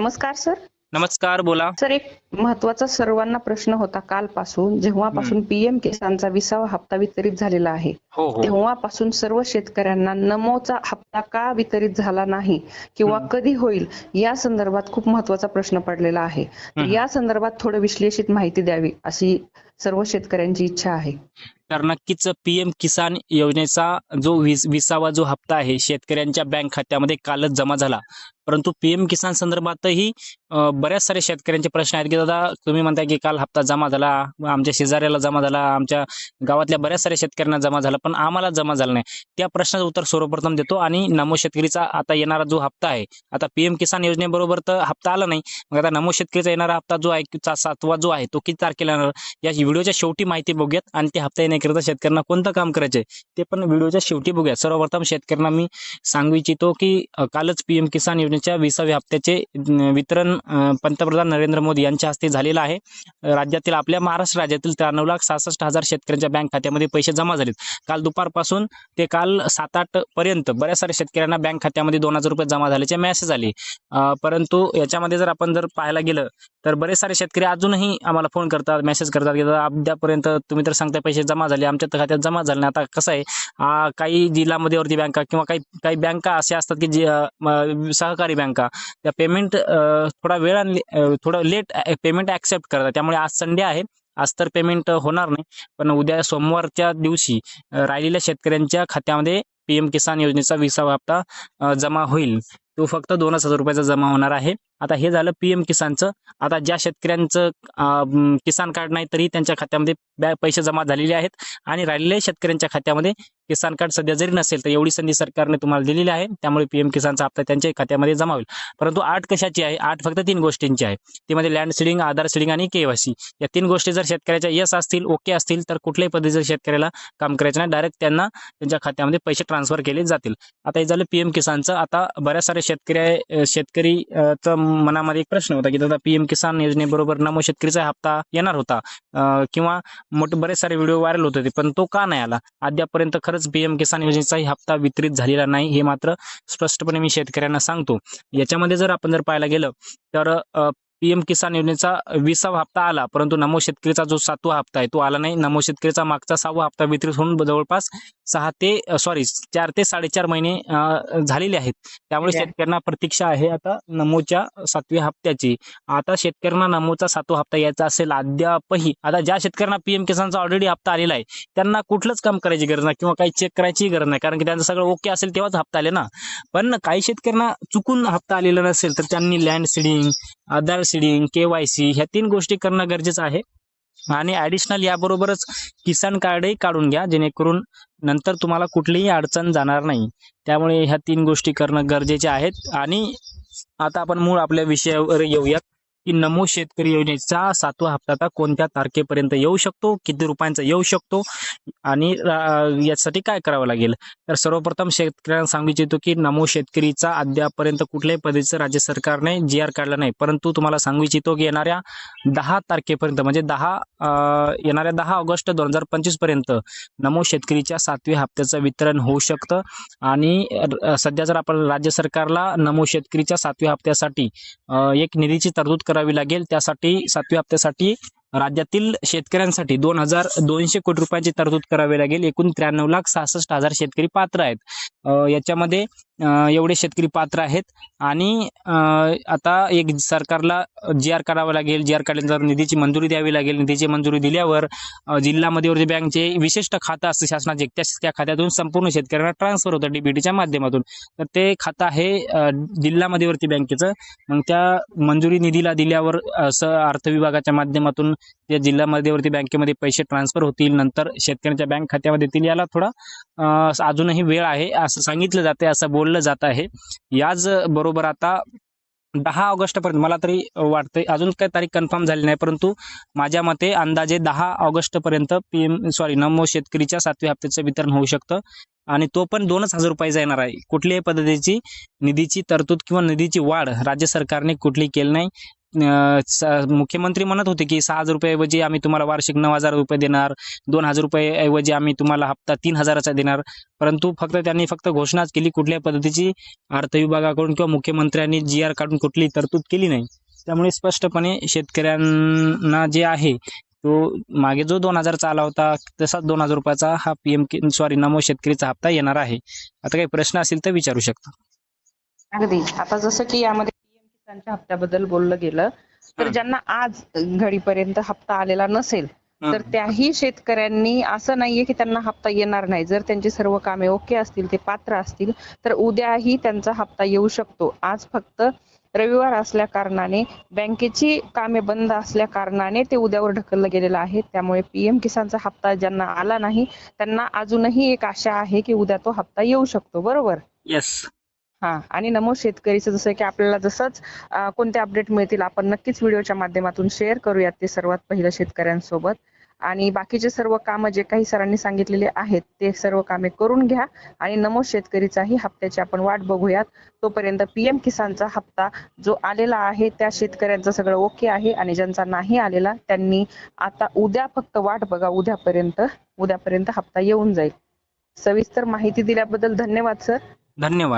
नमस्कार सर. नमस्कार बोला. सर एक महत्त्वाचा सर्वांना प्रश्न होता कालपासून. जेव्हापासून पीएम किसानचा विसावा हप्ता वितरित झालेला आहे हो हो. तेव्हापासून सर्व शेतकऱ्यांना नमोचा हप्ता का वितरित झाला नाही किंवा कधी होईल या संदर्भात खूप महत्त्वाचा प्रश्न पडलेला आहे. या संदर्भात थोडं विश्लेषित माहिती द्यावी अशी सर्व शेतकऱ्यांची इच्छा आहे. तर नक्कीच पीएम किसान योजनेचा जो वीस विसावा जो हप्ता आहे शेतकऱ्यांच्या बँक खात्यामध्ये कालच जमा झाला. परंतु पीएम किसान संदर्भातही बऱ्याच साऱ्या शेतकऱ्यांचे प्रश्न आहेत की दादा तुम्ही म्हणताय की काल हप्ता जमा झाला आमच्या शेजाऱ्याला जमा झाला आमच्या गावातल्या बऱ्याच साऱ्या शेतकऱ्यांना जमा झाला पण आम्हाला जमा झाला नाही. त्या प्रश्नाचं उत्तर सर्वप्रथम देतो आणि नमो शेतकरीचा आता येणारा जो हप्ता आहे आता पीएम किसान योजनेबरोबर तर हप्ता आला नाही मग आता नमो शेतकरीचा येणारा हप्ता जो आहे चा- सातवा जो आहे तो किती तारखेला येणार? या व्हिडिओच्या शेवटी माहिती बघूयात आणि ते हप्ता येण्याकरिता शेतकऱ्यांना कोणतं काम करायचंय ते पण व्हिडिओच्या शेवटी बघूयात. सर्वप्रथम शेतकऱ्यांना मी सांगू इच्छितो की कालच पीएम किसान योजने योजनेच्या विसाव्या हप्त्याचे वितरण पंतप्रधान नरेंद्र मोदी यांच्या हस्ते झालेलं आहे. राज्यातील आपल्या महाराष्ट्र राज्यातील त्र्याण्णव लाख सहासष्ट हजार शेतकऱ्यांच्या बँक खात्यामध्ये पैसे जमा झालेत. काल दुपारपासून ते काल सात आठ पर्यंत बऱ्याच साऱ्या शेतकऱ्यांना बँक खात्यामध्ये दोन हजार रुपये जमा झाल्याचे मेसेज आले. परंतु याच्यामध्ये जर आपण जर पाहायला गेलं तर बरेच सारे शेतकरी अजूनही आम्हाला फोन करतात मेसेज करतात की अद्यापर्यंत तुम्ही तर सांगता पैसे जमा झाले आमच्या खात्यात जमा झाले नाही. आता कसं आहे काही जिल्हा मध्यवर्ती बँका किंवा काही काही बँका अशा असतात की जे सहकारी सहकारी बँका त्या पेमेंट थोडा वेळ थोडं लेट पेमेंट ऍक्सेप्ट करतात. त्यामुळे आज संडे आहे. आज तर पेमेंट होणार नाही. पण उद्या सोमवारच्या दिवशी राहिलेल्या शेतकऱ्यांच्या खात्यामध्ये पीएम किसान योजनेचा विसावा हप्ता जमा होईल. तो फक्त दोनच हजार रुपयाचा जमा होणार आहे. आता हे झालं पीएम किसानचं. आता ज्या शेतकऱ्यांचं किसान कार्ड नाही तरी त्यांच्या खात्यामध्ये पैसे जमा झालेले आहेत. आणि राहिलेल्या शेतकऱ्यांच्या खात्यामध्ये किसान कार्ड सध्या जरी नसेल तर एवढी संधी सरकारने तुम्हाला दिलेली आहे. त्यामुळे पीएम किसानचा हप्ता त्यांच्या खात्यामध्ये जमा होईल. परंतु आठ कशाची आहे? आठ फक्त तीन गोष्टींची आहे. ती म्हणजे लँड सीडिंग आधार सिडिंग आणि केवायसी या तीन गोष्टी जर शेतकऱ्याच्या येस असतील ओके असतील तर कुठल्याही पद्धतीचं शेतकऱ्याला काम करायचं नाही. डायरेक्ट त्यांना त्यांच्या खात्यामध्ये पैसे ट्रान्सफर केले जातील. आता हे झालं पीएम किसानचं. आता बऱ्याच सारे शेतकरी आहे- शेतकरी मनामध्ये एक प्रश्न होता की दादा पीएम किसान योजनेबरोबर नमो शेतकरीचा हप्ता येणार होता. किंवा मोठे बरेच सारे व्हिडिओ व्हायरल होत होते पण तो का नाही आला? अद्यापर्यंत खरंच पीएम किसान योजनेचाही हप्ता वितरित झालेला नाही हे मात्र स्पष्टपणे मी शेतकऱ्यांना सांगतो. याच्यामध्ये जर आपण जर पाहायला गेलं तर पीएम किसान योजनेचा विसावा हप्ता आला परंतु नमो शेतकरीचा जो सातवा हप्ता आहे तो आला नाही. नमो शेतकरीचा मागचा सहावा हप्ता वितरित होऊन जवळपास सहा ते सॉरी चार ते साडेचार महिने झालेले आहेत. त्यामुळे. शेतकऱ्यांना प्रतीक्षा आहे आता नमोच्या सातव्या हप्त्याची. आता शेतकऱ्यांना नमोचा सातवा हप्ता यायचा असेल अद्यापही आता ज्या शेतकऱ्यांना पीएम किसानचा ऑलरेडी हप्ता आलेला आहे त्यांना कुठलंच काम करायची गरज नाही किंवा काही चेक करायची गरज नाही कारण की त्यांचं सगळं ओके असेल तेव्हाच हप्ता आले ना. पण काही शेतकऱ्यांना चुकून हप्ता आलेला नसेल तर त्यांनी land seeding Aadhaar seeding KYC ह्या तीन गोष्टी करणं गरजेचं आहे. आणि ऍडिशनल याबरोबरच किसान कार्डही काढून घ्या जेणेकरून नंतर तुम्हाला कुठलीही अडचण जाणार नाही. त्यामुळे ह्या तीन गोष्टी करणं गरजेचे आहेत. आणि आता आपण मूळ आपल्या विषयावर येऊयात. की नमो शेतकरी योजनेचा सातवा हप्ता आता कोणत्या तारखेपर्यंत येऊ शकतो? किती रुपयांचा येऊ शकतो? आणि यासाठी काय करावं लागेल? तर सर्वप्रथम शेतकऱ्यांना सांगू इच्छितो की नमो शेतकरीचा अद्यापर्यंत कुठल्याही पद्धतीचं राज्य सरकारने जी आर काढला नाही. परंतु तुम्हाला सांगू इच्छितो की येणाऱ्या दहा तारखेपर्यंत म्हणजे दहा अं, येणाऱ्या दहा ऑगस्ट दोन हजार पंचवीसपर्यंत नमो शेतकरीच्या सातव्या हप्त्याचं वितरण होऊ शकतं. आणि सध्या जर आपण राज्य सरकारला नमो शेतकरीच्या सातव्या हप्त्यासाठी एक निधीची तरतूद करावी लागेल. त्यासाठी सातव्या हप्त्यासाठी राज्यातील शेतकऱ्यांसाठी दोन हजार दोनशे कोटी रुपयांची तरतूद करावी लागेल. एकूण त्र्याण्णव लाख सहासष्ट हजार शेतकरी पात्र आहेत. याच्यामध्ये एवढे शेतकरी पात्र आहेत. आणि आता एक सरकारला जी आर काढावं लागेल. जी आर काढल्यानंतर निधीची मंजुरी द्यावी लागेल. निधीची मंजुरी दिल्यावर जिल्हा मध्यवर्ती बँकचे विशिष्ट खातं असतं. शासनाचे त्या त्या खात्यातून संपूर्ण शेतकऱ्यांना ट्रान्सफर होतं डीबीटीच्या माध्यमातून. तर ते खातं आहे जिल्हा मध्यवर्ती बँकेचं मग त्या मंजुरी निधीला दिल्यावर असं अर्थ विभागाच्या माध्यमातून त्या जिल्हा मध्यवर्ती बँकेमध्ये पैसे ट्रान्सफर होतील नंतर शेतकऱ्यांच्या बँक खात्यामध्ये येतील याला थोडा अजूनही वेळ आहे असं सांगितलं जाते असं बोललं जात आहे. याच बरोबर आता दहा ऑगस्ट पर्यंत मला तरी वाटतंय अजून काही तारीख कन्फर्म झाली नाही परंतु माझ्या मते अंदाजे दहा ऑगस्ट पर्यंत पीएम सॉरी नमो शेतकरीच्या सातव्या हप्त्याचं वितरण होऊ शकतं. आणि तो पण दोनच हजार रुपयाचा येणार आहे. कुठल्याही पद्धतीची निधीची तरतूद किंवा निधीची वाढ राज्य सरकारने कुठली केली नाही. मुख्यमंत्री म्हणत होते की सहा हजार रुपयाऐवजी आम्ही तुम्हाला वार्षिक नऊ हजार रुपये देणार दोन हजार रुपये ऐवजी आम्ही तुम्हाला हप्ता तीन हजाराचा देणार. परंतु फक्त त्यांनी फक्त घोषणाच केली कुठल्याही पद्धतीची अर्थ विभागाकडून किंवा मुख्यमंत्र्यांनी जी आर काढून कुठली तरतूद केली नाही. त्यामुळे स्पष्टपणे शेतकऱ्यांना जे आहे तो मागे जो दोन हजारचा आला होता तसाच दोन हजार रुपयाचा हा पीएम सॉरी नमो शेतकरीचा हप्ता येणार आहे. आता काही प्रश्न असेल तर विचारू शकता. अगदी. आता जसं की यामध्ये किसानच्या हप्त्याबद्दल बोललं गेलं तर. ज्यांना आज घडीपर्यंत हप्ता आलेला नसेल तर. त्याही शेतकऱ्यांनी असं नाहीये की त्यांना हप्ता येणार नाही. जर त्यांची सर्व कामे ओके असतील ते पात्र असतील तर उद्याही त्यांचा हप्ता येऊ शकतो. आज फक्त रविवार असल्या कारणाने बँकेची कामे बंद असल्या कारणाने ते उद्यावर ढकललं गेलेलं आहे. त्यामुळे पीएम किसानचा हप्ता ज्यांना आला नाही त्यांना अजूनही एक आशा आहे की उद्या तो हप्ता येऊ शकतो. बरोबर? येस हा. आणि नमो शेतकरीचं जसं की आपल्याला जसंच कोणते अपडेट मिळतील आपण नक्कीच व्हिडिओच्या माध्यमातून शेअर करूयात ते सर्वात पहिलं शेतकऱ्यांसोबत. आणि बाकीचे सर्व कामं जे काही सरांनी सांगितलेले आहेत ते सर्व कामे करून घ्या. आणि नमो शेतकरीचाही हप्त्याची आपण वाट बघूयात. तोपर्यंत पीएम किसानचा हप्ता जो आलेला आहे त्या शेतकऱ्यांचं सगळं ओके आहे आणि ज्यांचा नाही आलेला त्यांनी आता उद्या फक्त वाट बघा उद्यापर्यंत उद्यापर्यंत हप्ता येऊन जाईल. सविस्तर माहिती दिल्याबद्दल धन्यवाद सर. धन्यवाद.